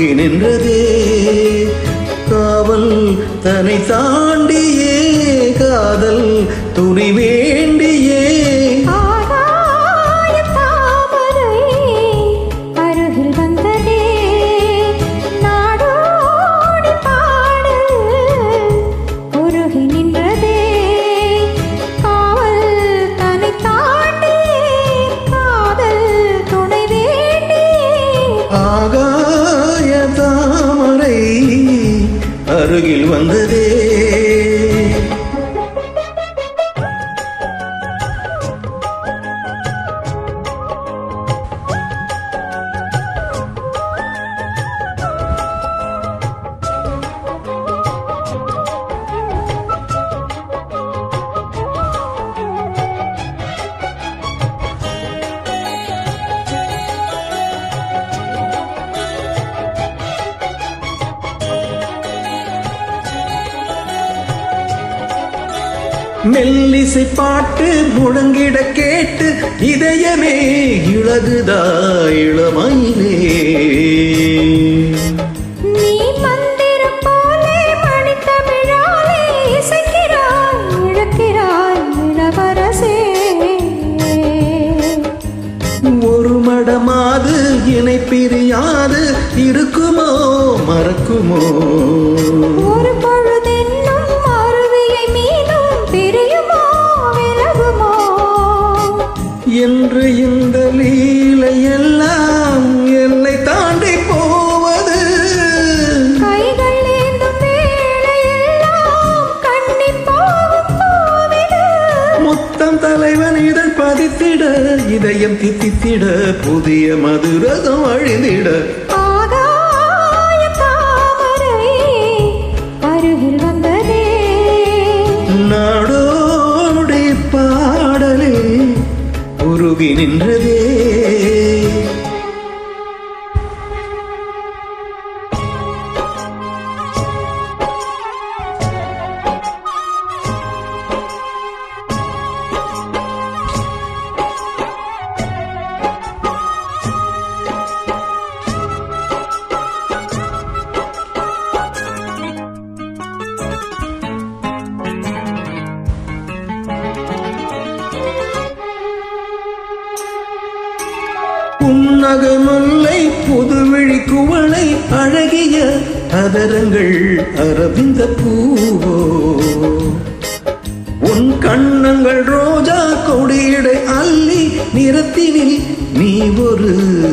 உருகி நின்றதே. காவல் தன்னை தாண்டியே காதல் துணிவே. அருகில் வந்ததே. மெல்லிசை பாட்டு முழங்கிட கேட்டு இதயமே இழகுதா இளமையிலே. ஒரு மடமாது இணை பிரியாது இருக்குமோ மறக்குமோ? ஒரு இதயம் தித்தித்திட புதிய மதுரதம் அழிந்திட. நாடோடி பாடலில் உருகி நின்றதே. நகை முல்லை புதுவிழி குவளை அழகிய அதரங்கள் அரவிந்த பூவோ. உன் கண்ணங்கள் ரோஜா கொடியடை அள்ளி நிறத்தினில் நீ ஒரு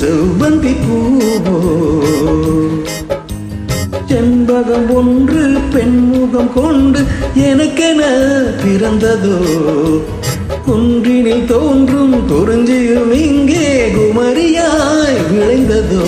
செவ்வந்தி பூவோ. செண்பகம் ஒன்று பெண்முகம் கொண்டு எனக்கென பிறந்ததோ? குன்றினில் தோன்றும் குறிஞ்சியும் இங்கே குமரியாய் விளைந்ததோ?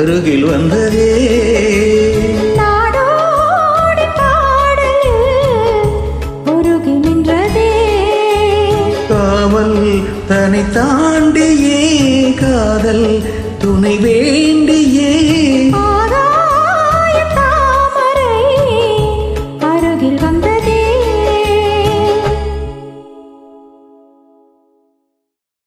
அருகில் வந்ததே. காவல் தன்னை தாண்டியே காதல் துணை வேண்டி